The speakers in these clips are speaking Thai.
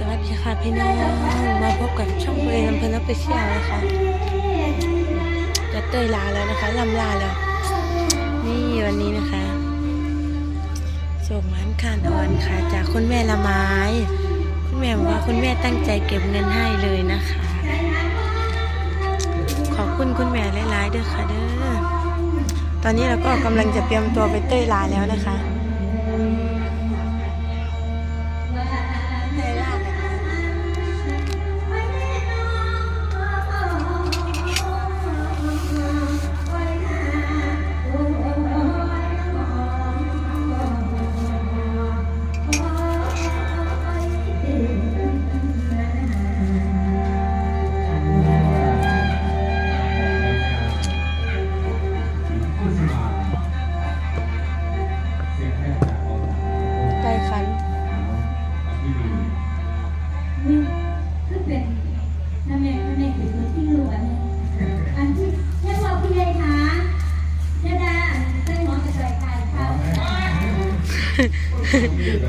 สวัสดีค่ะพี่น้องมาพบกับช่องเวลำเพลินออฟฟิเชียลนะคะจะเตยลาแล้วนะคะลำลาแล้ว นี่วันนี้นะคะ ส่งร้านคานออนค่ะ จากคุณแม่ละไม้ คุณแม่บอกว่าคุณแม่ตั้งใจเก็บเงินให้เลยนะคะ ขอบคุณคุณแม่หลายๆเด้อค่ะเด้อตอนนี้เราก็กำลังจะเตรียมตัวไปเตยลาแล้วนะคะ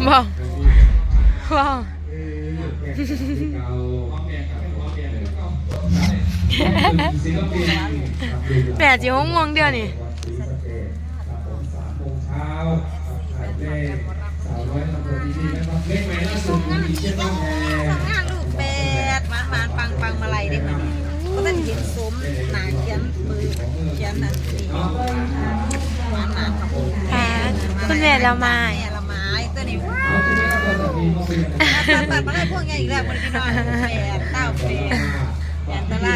บอกบอกแปดจีหงงงเดียวนี่งานลูกแปดหมานหมานปังปังมาลัยได้ไหมก็ต้องเขียนสมหนาเขียนมือเขียนนั่นนี่หมานหมานครับผมค่ะ คุณแม่ละไม้แม่ละไม้ตัวนี้ว้าวตัดตัดมาไล่พวกไงอีกแล้วมันพี่น้องแปดเก้าแปดแปดตะไล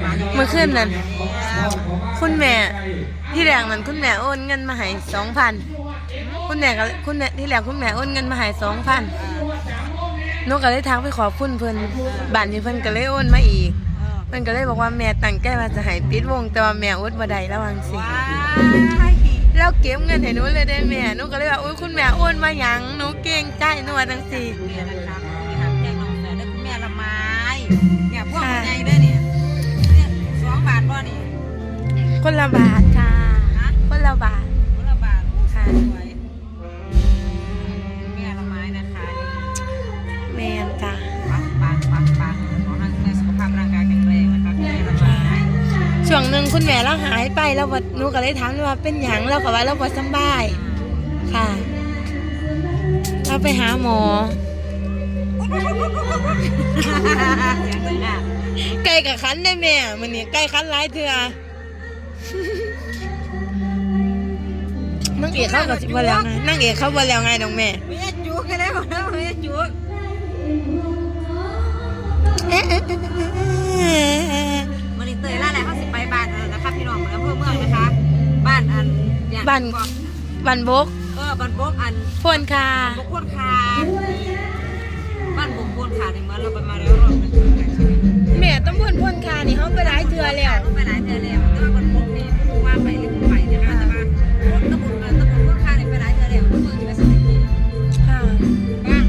หมาอย่างเงี้ยเมื่อคืนนั้น คุณแม่ที่แรกนั้นคุณแม่โอนเงินมาให้สองพันคุณแม่ก็คุณแม่ที่แรกคุณแม่โอนเงินมาให้สองพันหนูก็เลยทักไปขอบคุณเพิ่นบ้านนี้เพิ่นก็เลยโอนมาอีกเพิ่นก็เลยบอกว่าแม่ตั้งใจว่าจะให้ปิดวงแต่ว่าแม่อดบ่ได้ระวังสิว้าย แล้วเก็บเงินให้หนูเลยได้แม่หนูก็เลยว่าอุ้ยคุณแม่โอนมาหยังหนูเก่งใจหนูว่าจังซี่เนี่ยนะครับนี่ครับแจ้งน้องแม่ด้วยคุณแม่ละไม้เนี่ยพวกมันไงด้วยเนี่ยเนี่ยสองบาทบ่นี่คนละบาทค่ะ เราหายไปแล้วว่าหนูก็เลยถามว่าเป็นหยังเราก็ว่าเราบ่สำบายค่ะ เราไปหาหมอเสียงเลยอะไก่กับคันได้แม่มันนี่ไก่คันหลายเถื่อนั่งเอกเขาก็สิบ่แล้วไงนั่งเอกเขาบ่แล้วไงน้องแม่ไม่ใช่จุกกันแล้วนะไม่ใช่จุก ภอเมืองนะคะ บ้านอันอย่างบ้านบันบกเออบ้านบกอันพวนคาบกโคนคาบ้านบกโคนคาในเมื่อเราไปมาแล้วรอบหนึงแม่ต้องพวนพวนคานี่เขาไปหลายเถื่อแล้ว ต้องไปหลายเดือนแล้วแต่ว่าบ้านบกนี่ว่าไปหรือบ่ไปนะคะแต่ว่าตะบุนตะบุนโคนคานี่ไปหลายเดือนแล้วเมืองจะไปสนิทค่ะ บ้าง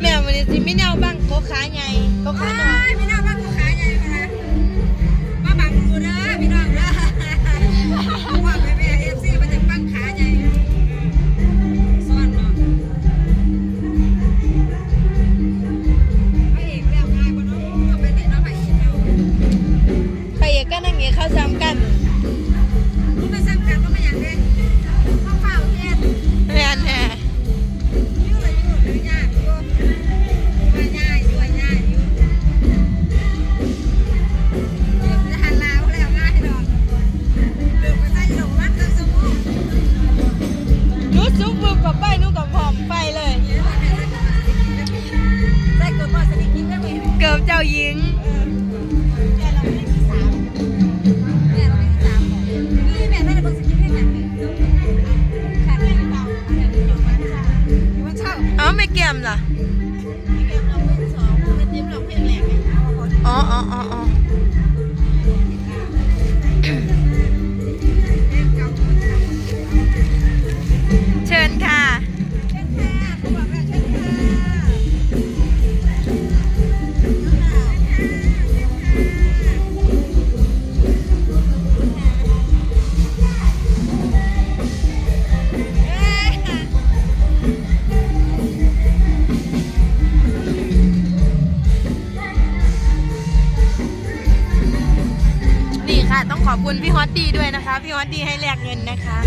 แม่วันนี้สิไม่แนวบ้างโคขาไงโคขาหน่อยพี่น้องบ้านโคนคา Thank you. ค่ะ ต้องขอบคุณพี่ฮอตดีด้วยนะคะ พี่ฮอตดีให้แลกเงินนะคะ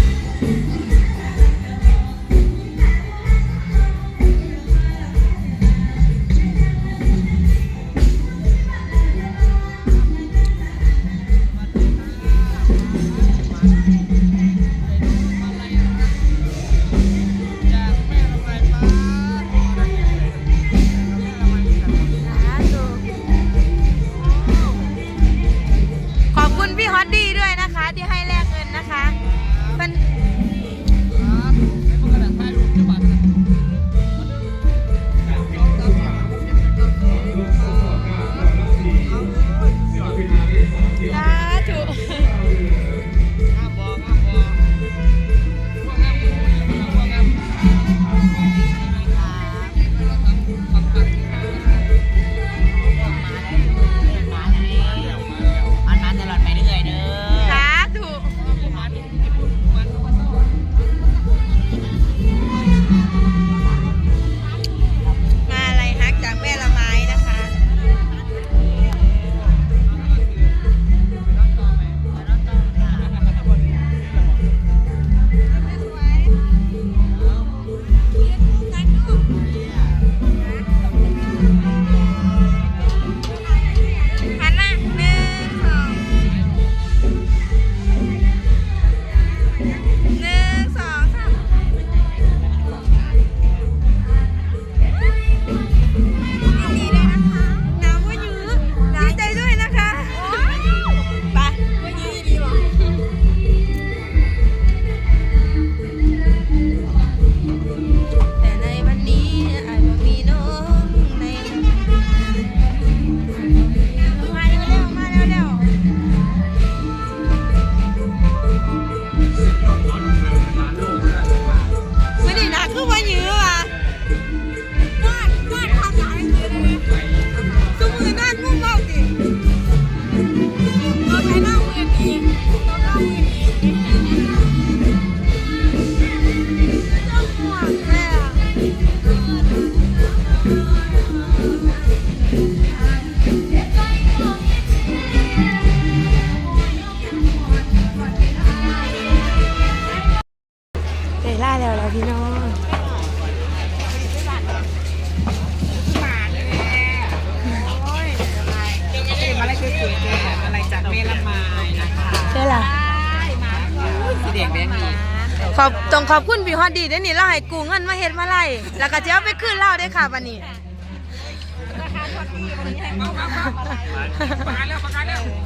ขอบต้องขอบคุณพี่ฮอดดีเด้อนี่เราให้กูเงินมาเฮ็ดมาไล่แล้วก็จะเอาไปคืนเราได้อค่ะวันนี้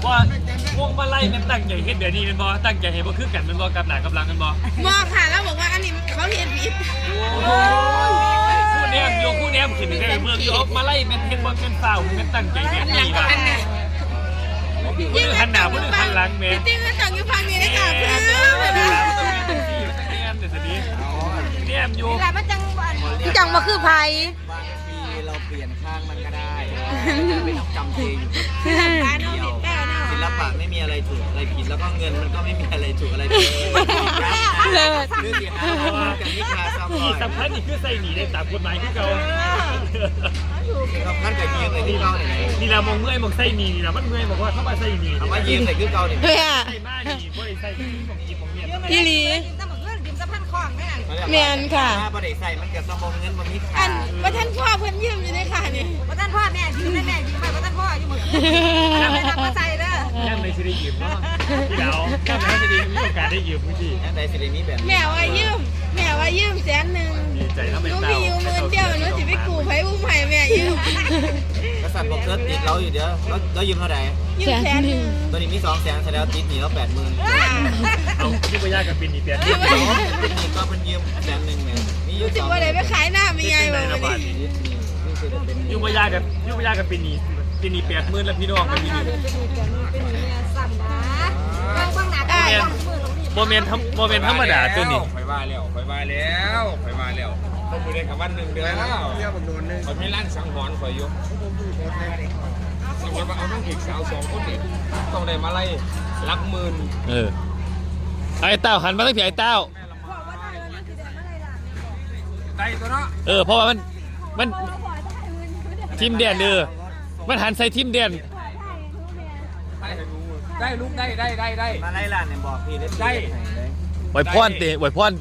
ว่าวงมาไล่แมันตั้งใจเฮ็ดเดี๋ยวนี้แมันบ่ตั้งใจเฮ็ดบ่คือกันแมันบ่กับหน้ากำลังกันบ่บอกค่ะแล้วบอกว่าอันนี้เขาเฮ็ดผิดคู่แนมโยคู่แนมขึ้นได้เมืองโยกมาไล่แมันเฮ็ดบ่เป็นเฝ้าแมันตั้งใจเฮ็ดนี่ล่ะบ่ได้หันหน้าบ่ได้หันหลังแม่จริงๆก็จังอยู่ฟังนี้ได้ค่ะเพื่อน แนมเด้อสินี้แนมอยู่พี่จังมาคือไผ บางทีเราเปลี่ยนข้างมันก็ได้เป็นจำจริงเดียวศิลปะไม่มีอะไรถูกอะไรผิดแล้วก็เงินมันก็ไม่มีอะไรถูกอะไรผิดเลิศ เรื่องที่ห้ากับนิทาซ้ำที่สำคัญนี่คือใส่หนีได้ตามกฎหมายคือเก่าสำคัญกับยืมในที่เก่าเนี่ยนี่ล่ะมองเมื่อยมองใส่หนีนี่ล่ะมันเมื่อยบอกว่าเข้ามาใส่หนีคำว่ายืมใส่คือเก่าเนี่ยเฮ้ยใส่มานี่บ่ได้ใส่ของจีบของเมียอีหลีถ้าเหมือน แม่แม่นค่ะ ถ้าบ่ได้ใส่มันกับสมองเงินบ่มีอัค่านว่าท่านพ่อเพิ่นยืมอยู่ในค่ะนี่ ว่าท่านพ่อแม่ยืมได้แม่ยืมไปว่าท่านพ่ออยู่เหมือนกันไม่ทำมาใส่เด้อแค่ในสิได้ยืมเนาะพี่ดาวแค่ในสิได้มีโอกาสได้ยืมพื้นที่แอนใดสิได้มีแบบแม่ว่ายืม แม่ว่ายืมแสนหนึ่งดีใจถ้าหเป็นนูเต้ามีอยู่หมื่นเดียวหนูสิไปกู้ไผอุ้มไผแม่ยืม กษัตริย์บอกเธอติดเราอยู่เดี๋ยวแล้วแล้วยืมเท่าไหร่ยืมแสนหนึ่งตอนนี้มีสองแสนแสดงติดหนีแล้วแปดหมื่นเอาที่ไปยากกับปินนี่เปลี่ยนยืมไว้ติดหนีก็เป็นยื อเป็นยุ่งไปยากกับยุ่งไปยากกับปินนี่ปินนี่แปดหมื่นแล้วพี่น้องกันที่นี่สั่นนะบางบางหนาตายบางมือตรงนี้โมเมนต์โมเมนต์ธรรมดาตัวนี้ไปว่าแล้วไปว่าแล้วไปว่าแล้วต้องไปเรียนกับวันหนึ่งเดือนแล้วเขาไม่ลั่นสังหรณ์ข่อยอยู่สมมติว่าเอาทั้งผีสาวสองคนนี่ต้องได้มาไล่ลักหมื่นเออไอ้เต้าหันมาตั้งผีไอ้เต้าได้ตัวเนาะเออเพราะว่ามันมัน ทีมเดียนเออมันหันใส่ทีมเดียนได้ให้รู้ตได้ลูกได้ได้ได้ได้มาไล่ล่ะเนี่ยบอกพี่ได้ได้ไว้พรเตะไว้พร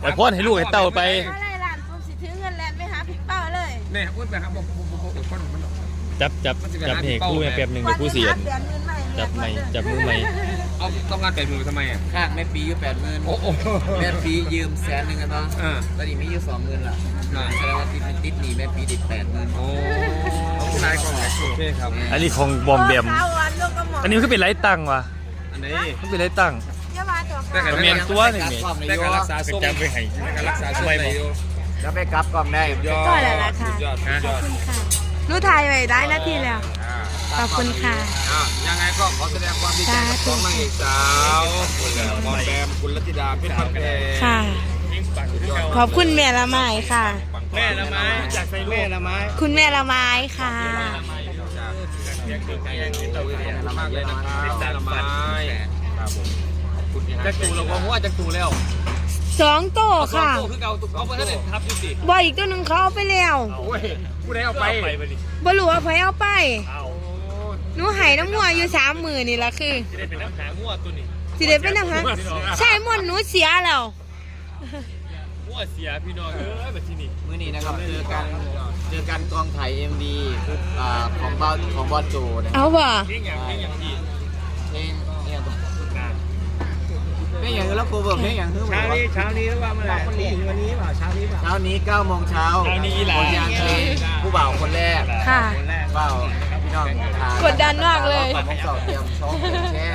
ไว้พรให้ลูกให้เต้าไปอะไรล่ะผมสิถือเงินแลนไปหาพี่เป้าเลยเนี่ยอุ้ยไปครับบอกบอกบอกบอกคนมันจับจับจับนี่คู่แม่แป๊บหนึงเดี๋ยวคู่เสียนเดือนเงินใหม่จับไม่จับมือไม่เอาต้องการแปดหมื่นทำไมอะค่าแม่ปีอยู่แปดหมื่นโอ้โหแม่ปียืมแสนหนึ่งกันเนาะอ่าตอนนี้มีอยู่สองหมื่นละ แสดงว่าติดติดหนี้แม่ปีติดแปดหมื่นโอ้ใช่ก่อนโอเคครับ อันนี้ของบอมแบมข้าววันลูกกระหม่อมอันนี้มันคือเป็นไรตังวะอันนี้ มันเป็นไรตัง เยามาตัวแต่ข้าวกันเมียนตัวหนึ่งกนี่ความในแต่โยการรักษาทรงจำไปให้แต่การรักษาช่วยไหมแล้วไปกลับกล่องได้ยอดก็แหละละค่ะยอดยอดค่ะหนูถ่ายไว้ได้นาทีแล้ว ขอบคุณค่ะ อ่ายังไงก็ขอแสดงความดีใจกับน้องนางเอกสาวคุณมอมแบมคุณรัตติดาเพชรพันแพง ค่ะ ขอบคุณแม่ละไม้ค่ะ แม่ละไม้จากไซแม่ละไม้คุณแม่ละไม้ค่ะมากเลยนะครับแม่ละไม้ครับผมคุณจักตูเราบอกว่าจักตูแล้วสองโตะค่ะคือเก่าตุ๊กเอาไปให้ทับอยู่สิบออีกตัวหนึ่งเขาเอาไปแล้วโอ้ยผู้ใดเอาไปบรู้ว่าไผเอาไปหนูใหายน้ำมัวอยู่สามมือนี่ละคือจะได้เป็นน้ำหางวตัวนี้สิเด็เป็นนะคะใช่มวนหนูเสียแล้วงว เสียพี่น้องเอ้ยแบบที่นี่มื้อนี้นะครับเจอกันเจอกันกองถ่าย MV อ่าของบอลของบอลโจนะเอาบ่เรื่องอย่างเรื่องอย่างที่เพลงเนี่ยเพลงอย่างแล้วโคเวอร์เพลงอย่างคือเช้านี้เช้านี้หรือว่าเมื่อไหร่วันนี้วันนี้เปล่าเช้านี้เปล่าเช้านี้9โมงเช้าคนยางเพลงผู้บ่าวคนแรกค่ะเปล่าพี่น้องทางกดดันมากเลยฝั่งของสอบเตรียมช่องแช่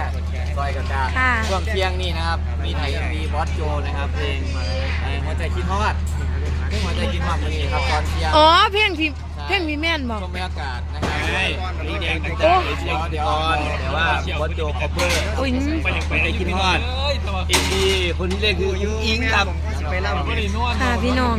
ซอยกันดาค่ะ ช่วงเที่ยงนี่นะครับ มีไทยมีบอสโจนะครับเพลงเอ่อหัวใจคิดฮอดเพลงหัวใจคิดฮอดมันนี่ครับตอนเที่ยงอ๋อเพลงพี่เพลงพี่แม่นบอก ชมบรรยากาศนะครับนี่แดงเดี๋ยวเดี๋ยวเดี๋ยวแต่ว่าบอสโจคอเวอร์อุ้ยไปใจคิดฮอดอินดี้คนที่เล่นคือยุ้งอิงครับ ไปเล่าค่ะพี่น้อง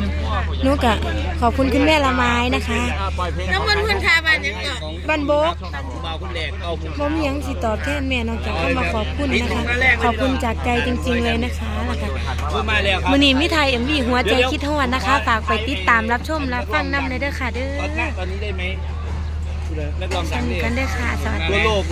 หนูกะขอบคุณคุณแม่ละไม้นะคะปล่อยเพลงน้ำมันเพื่อนคาบานยังเกาะบันโบกผู้บ่าวคนแรกเอาผมผมยังสิตอบแทนแม่นอกจากเข้ามาขอบคุณนะคะ ขอบคุณจากใจจริง ๆเลยนะคะนะคะพูดมาแล้วครับมือนี้มิไทยเอ็มวีหัวใจคิดทวนนะคะฝากไปติดตามรับชมรับฟังนำในเด้อค่ะเด้อตอนนี้ได้ไหมนักร้องสดังนุกนี่กันเด้อค่ะสวัสดีตัวโลก